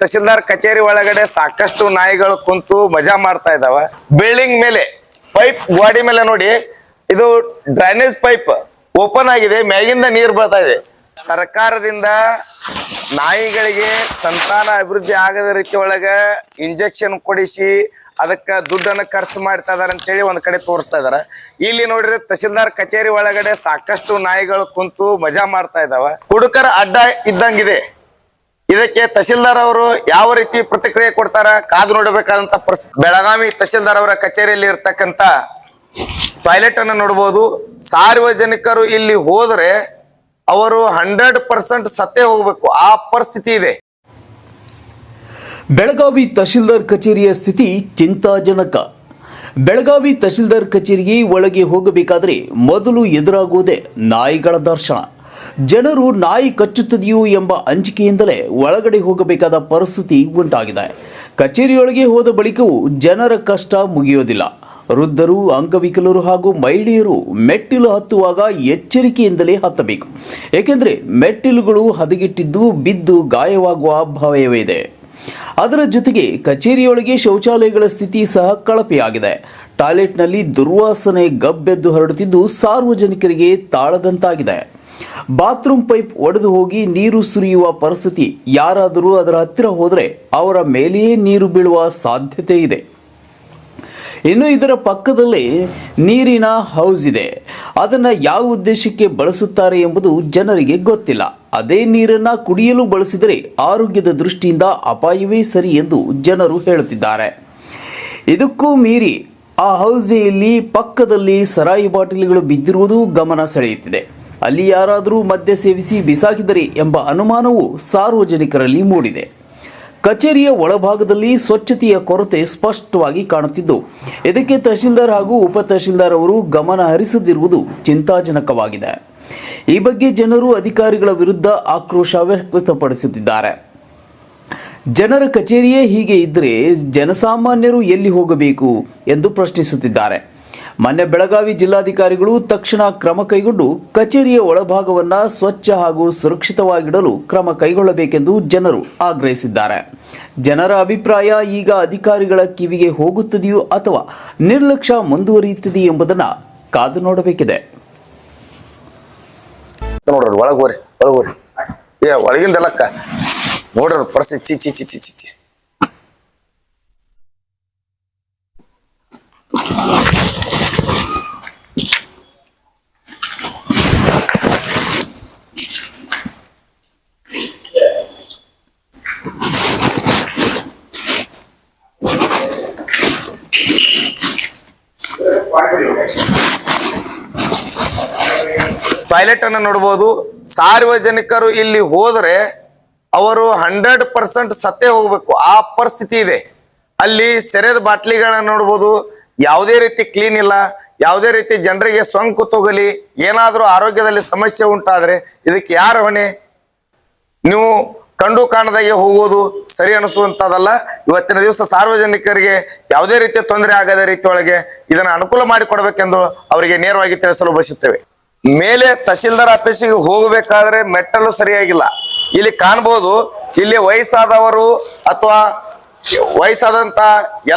ತಹಸೀಲ್ದಾರ್ ಕಚೇರಿ ಒಳಗಡೆ ಸಾಕಷ್ಟು ನಾಯಿಗಳು ಕುಂತು ಮಜಾ ಮಾಡ್ತಾ ಇದಾವ. ಬಿಲ್ಡಿಂಗ್ ಮೇಲೆ ಪೈಪ್ ಗೋಡಿ ಮೇಲೆ ನೋಡಿ, ಇದು ಡ್ರೈನೇಜ್ ಪೈಪ್ ಓಪನ್ ಆಗಿದೆ, ಮ್ಯಾಗಿಂದ ನೀರು ಬರ್ತಾ ಇದೆ. ಸರ್ಕಾರದಿಂದ ನಾಯಿಗಳಿಗೆ ಸಂತಾನ ಅಭಿವೃದ್ಧಿ ಆಗದ ರೀತಿ ಒಳಗ ಇಂಜೆಕ್ಷನ್ ಕೊಡಿಸಿ ಅದಕ್ಕ ದುಡ್ಡನ್ನು ಖರ್ಚು ಮಾಡ್ತಾ ಇದಾರೆ ಅಂತೇಳಿ ಒಂದ್ ಕಡೆ ತೋರಿಸ್ತಾ ಇದಾರೆ. ಇಲ್ಲಿ ನೋಡ್ರಿ ತಹಸೀಲ್ದಾರ್ ಕಚೇರಿ ಒಳಗಡೆ ಸಾಕಷ್ಟು ನಾಯಿಗಳು ಕುಂತು ಮಜಾ ಮಾಡ್ತಾ ಇದಾವ. ಕುಡುಕರ ಅಡ್ಡ ಇದ್ದಂಗಿದೆ. ಇದಕ್ಕೆ ತಹಸೀಲ್ದಾರ್ ಅವರು ಯಾವ ರೀತಿ ಪ್ರತಿಕ್ರಿಯೆ ಕೊಡ್ತಾರ ಕಾದು ನೋಡಬೇಕಾದಂತ ಪರಿಸ್ಥಿತಿ ಬೆಳಗಾವಿ ತಹಸೀಲ್ದಾರ್ ಅವರ ಕಚೇರಿಯಲ್ಲಿ ಇರ್ತಕ್ಕಂತ ಟಾಯ್ಲೆಟ್ ಅನ್ನು ನೋಡಬಹುದು ಸಾರ್ವಜನಿಕರು ಇಲ್ಲಿ ಹೋದ್ರೆ ಅವರು ಹಂಡ್ರೆಡ್ ಪರ್ಸೆಂಟ್ ಸತ್ತೇ ಹೋಗಬೇಕು. ಆ ಪರಿಸ್ಥಿತಿ ಇದೆ. ಬೆಳಗಾವಿ ತಹಶೀಲ್ದಾರ್ ಕಚೇರಿಯ ಸ್ಥಿತಿ ಚಿಂತಾಜನಕ. ಬೆಳಗಾವಿ ತಹಶೀಲ್ದಾರ್ ಕಚೇರಿಗೆ ಒಳಗೆ ಹೋಗಬೇಕಾದ್ರೆ ಮೊದಲು ಎದುರಾಗುವುದೇ ನಾಯಿಗಳ ದರ್ಶನ. ಜನರು ನಾಯಿ ಕಚ್ಚುತ್ತದೆಯೋ ಎಂಬ ಅಂಜಿಕೆಯಿಂದಲೇ ಒಳಗಡೆ ಹೋಗಬೇಕಾದ ಪರಿಸ್ಥಿತಿ ಉಂಟಾಗಿದೆ. ಕಚೇರಿಯೊಳಗೆ ಹೋದ ಬಳಿಕವೂ ಜನರ ಕಷ್ಟ ಮುಗಿಯೋದಿಲ್ಲ. ವೃದ್ಧರು, ಅಂಗವಿಕಲರು ಹಾಗೂ ಮಹಿಳೆಯರು ಮೆಟ್ಟಿಲು ಹತ್ತುವಾಗ ಎಚ್ಚರಿಕೆಯಿಂದಲೇ ಹತ್ತಬೇಕು. ಏಕೆಂದರೆ ಮೆಟ್ಟಿಲುಗಳು ಹದಗೆಟ್ಟಿದ್ದು ಬಿದ್ದು ಗಾಯವಾಗುವ ಭಯವಿದೆ ಅದರ ಜೊತೆಗೆ ಕಚೇರಿಯೊಳಗೆ ಶೌಚಾಲಯಗಳ ಸ್ಥಿತಿ ಸಹ ಕಳಪೆಯಾಗಿದೆ. ಟಾಯ್ಲೆಟ್ನಲ್ಲಿ ದುರ್ವಾಸನೆ ಗಬ್ಬೆದ್ದು ಹರಡುತ್ತಿದ್ದು ಸಾರ್ವಜನಿಕರಿಗೆ ತಾಳದಂತಾಗಿದೆ. ಬಾತ್ರೂಮ್ ಪೈಪ್ ಒಡೆದು ಹೋಗಿ ನೀರು ಸುರಿಯುವ ಪರಿಸ್ಥಿತಿ. ಯಾರಾದರೂ ಅದರ ಹತ್ತಿರ ಹೋದರೆ ಅವರ ಮೇಲೆಯೇ ನೀರು ಬೀಳುವ ಸಾಧ್ಯತೆ ಇದೆ. ಇನ್ನು ಇದರ ಪಕ್ಕದಲ್ಲಿ ನೀರಿನ ಹೌಸ್ ಇದೆ. ಅದನ್ನು ಯಾವ ಉದ್ದೇಶಕ್ಕೆ ಬಳಸುತ್ತಾರೆ ಎಂಬುದು ಜನರಿಗೆ ಗೊತ್ತಿಲ್ಲ. ಅದೇ ನೀರನ್ನ ಕುಡಿಯಲು ಬಳಸಿದರೆ ಆರೋಗ್ಯದ ದೃಷ್ಟಿಯಿಂದ ಅಪಾಯವೇ ಸರಿ ಎಂದು ಜನರು ಹೇಳುತ್ತಿದ್ದಾರೆ. ಇದಕ್ಕೂ ಮೀರಿ ಆ ಹೌಸೆಯಲ್ಲಿ ಪಕ್ಕದಲ್ಲಿ ಸರಾಯಿ ಬಾಟಲಿಗಳು ಬಿದ್ದಿರುವುದು ಗಮನ ಸೆಳೆಯುತ್ತಿದೆ. ಅಲ್ಲಿ ಯಾರಾದರೂ ಮದ್ಯ ಸೇವಿಸಿ ಬಿಸಾಕಿದರೆ ಎಂಬ ಅನುಮಾನವು ಸಾರ್ವಜನಿಕರಲ್ಲಿ ಮೂಡಿದೆ. ಕಚೇರಿಯ ಒಳಭಾಗದಲ್ಲಿ ಸ್ವಚ್ಛತೆಯ ಕೊರತೆ ಸ್ಪಷ್ಟವಾಗಿ ಕಾಣುತ್ತಿದ್ದು, ಇದಕ್ಕೆ ತಹಶೀಲ್ದಾರ್ ಹಾಗೂ ಉಪ ತಹಶೀಲ್ದಾರ್ ಅವರು ಗಮನ ಹರಿಸದಿರುವುದು ಚಿಂತಾಜನಕವಾಗಿದೆ. ಈ ಬಗ್ಗೆ ಜನರು ಅಧಿಕಾರಿಗಳ ವಿರುದ್ಧ ಆಕ್ರೋಶ ವ್ಯಕ್ತಪಡಿಸುತ್ತಿದ್ದಾರೆ. ಜನರ ಕಚೇರಿಯೇ ಹೀಗೆ ಇದ್ದರೆ ಜನಸಾಮಾನ್ಯರು ಎಲ್ಲಿ ಹೋಗಬೇಕು ಎಂದು ಪ್ರಶ್ನಿಸುತ್ತಿದ್ದಾರೆ. ಮೊನ್ನೆ ಬೆಳಗಾವಿ ಜಿಲ್ಲಾಧಿಕಾರಿಗಳು ತಕ್ಷಣ ಕ್ರಮ ಕೈಗೊಂಡು ಕಚೇರಿಯ ಒಳಭಾಗವನ್ನ ಸ್ವಚ್ಛ ಹಾಗೂ ಸುರಕ್ಷಿತವಾಗಿಡಲು ಕ್ರಮ ಕೈಗೊಳ್ಳಬೇಕೆಂದು ಜನರು ಆಗ್ರಹಿಸಿದ್ದಾರೆ. ಜನರ ಅಭಿಪ್ರಾಯ ಈಗ ಅಧಿಕಾರಿಗಳ ಕಿವಿಗೆ ಹೋಗುತ್ತದೆಯೋ ಅಥವಾ ನಿರ್ಲಕ್ಷ್ಯ ಮುಂದುವರಿಯುತ್ತದೆ ಎಂಬುದನ್ನು ಕಾದು ನೋಡಬೇಕಿದೆ. ನೋಡ್ರಿ ಒಳಗೋರಿ ಒಳಗೋರಿ ಏ ನೋಡ್ರಿ ಪರಿಸ್ಥಿತಿ ಚಿ ಚಿ ಚಿ ಚಿ ಚಿ ಟಾಯ್ಲೆಟ್ ಅನ್ನು ನೋಡಬಹುದು ಸಾರ್ವಜನಿಕರು ಇಲ್ಲಿ ಹೋದರೆ ಅವರು ಹಂಡ್ರೆಡ್ ಪರ್ಸೆಂಟ್ ಸತ್ತೇ ಹೋಗಬೇಕು. ಆ ಪರಿಸ್ಥಿತಿ ಇದೆ. ಅಲ್ಲಿ ಸೆರೆದ ಬಾಟ್ಲಿಗಳನ್ನ ನೋಡ್ಬೋದು. ಯಾವುದೇ ರೀತಿ ಕ್ಲೀನ್ ಇಲ್ಲ. ಯಾವುದೇ ರೀತಿ ಜನರಿಗೆ ಸೋಂಕು ತೋಗಲಿ. ಏನಾದರೂ ಆರೋಗ್ಯದಲ್ಲಿ ಸಮಸ್ಯೆ ಉಂಟಾದರೆ ಇದಕ್ಕೆ ಯಾರ ಹೊಣೆ? ನೀವು ಕಂಡು ಕಾಣದಾಗೆ ಹೋಗುವುದು ಸರಿ ಅನಿಸುವಂತದಲ್ಲ ಇವತ್ತಿನ ದಿವಸ ಸಾರ್ವಜನಿಕರಿಗೆ ಯಾವುದೇ ರೀತಿಯ ತೊಂದರೆ ಆಗದ ರೀತಿಯೊಳಗೆ ಇದನ್ನ ಅನುಕೂಲ ಮಾಡಿಕೊಡ್ಬೇಕೆಂದು ಅವರಿಗೆ ನೇರವಾಗಿ ತಿಳಿಸಲು ಬಯಸುತ್ತೇವೆ. ಮೇಲೆ ತಹಸೀಲ್ದಾರ್ ಆಫೀಸಿಗೆ ಹೋಗಬೇಕಾದ್ರೆ ಮೆಟ್ಟಲು ಸರಿಯಾಗಿಲ್ಲ. ಇಲ್ಲಿ ಕಾಣ್ಬೋದು, ಇಲ್ಲಿ ವಯಸ್ಸಾದವರು ಅಥವಾ ವಯಸ್ಸಾದಂತ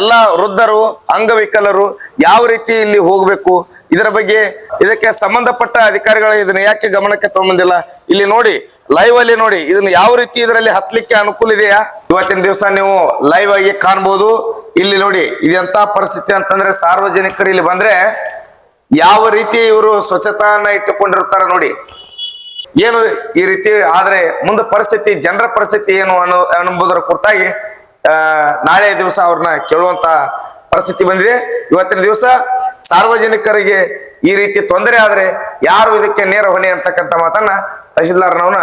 ಎಲ್ಲ ವೃದ್ಧರು ಅಂಗವಿಕಲರು ಯಾವ ರೀತಿ ಇಲ್ಲಿ ಹೋಗಬೇಕು ಇದರ ಬಗ್ಗೆ ಇದಕ್ಕೆ ಸಂಬಂಧಪಟ್ಟ ಅಧಿಕಾರಿಗಳು ಇದನ್ನ ಯಾಕೆ ಗಮನಕ್ಕೆ ತಗೊಂಬಂದಿಲ್ಲ? ಇಲ್ಲಿ ನೋಡಿ ಲೈವ್ ಅಲ್ಲಿ ನೋಡಿ, ಇದನ್ನ ಯಾವ ರೀತಿ ಇದರಲ್ಲಿ ಹತ್ತಲಿಕ್ಕೆ ಅನುಕೂಲ ಇದೆಯಾ? ಇವತ್ತಿನ ದಿವಸ ನೀವು ಲೈವ್ ಆಗಿ ಕಾಣ್ಬೋದು. ಇಲ್ಲಿ ನೋಡಿ, ಇದೆಂತ ಪರಿಸ್ಥಿತಿ ಅಂತಂದ್ರೆ ಸಾರ್ವಜನಿಕರು ಇಲ್ಲಿ ಬಂದ್ರೆ ಯಾವ ರೀತಿ ಇವರು ಸ್ವಚ್ಛತಾನ ಇಟ್ಟುಕೊಂಡಿರ್ತಾರ ನೋಡಿ. ಏನು ಈ ರೀತಿ, ಆದ್ರೆ ಮುಂದೆ ಪರಿಸ್ಥಿತಿ, ಜನರ ಪರಿಸ್ಥಿತಿ ಏನು ಅನ್ನೋ ಅನ್ನುವುದರ ಕುರಿತಾಗಿ ನಾಳೆ ದಿವಸ ಅವ್ರನ್ನ ಕೇಳುವಂತ ಪರಿಸ್ಥಿತಿ ಬಂದಿದೆ. ಇವತ್ತಿನ ದಿವಸ ಸಾರ್ವಜನಿಕರಿಗೆ ಈ ರೀತಿ ತೊಂದರೆ ಆದ್ರೆ ಯಾರು ಇದಕ್ಕೆ ನೇರ ಹೊಣೆ ಅಂತಕ್ಕಂಥ ಮಾತನ್ನ ತಹಸೀಲ್ದಾರ್ನವನ್ನ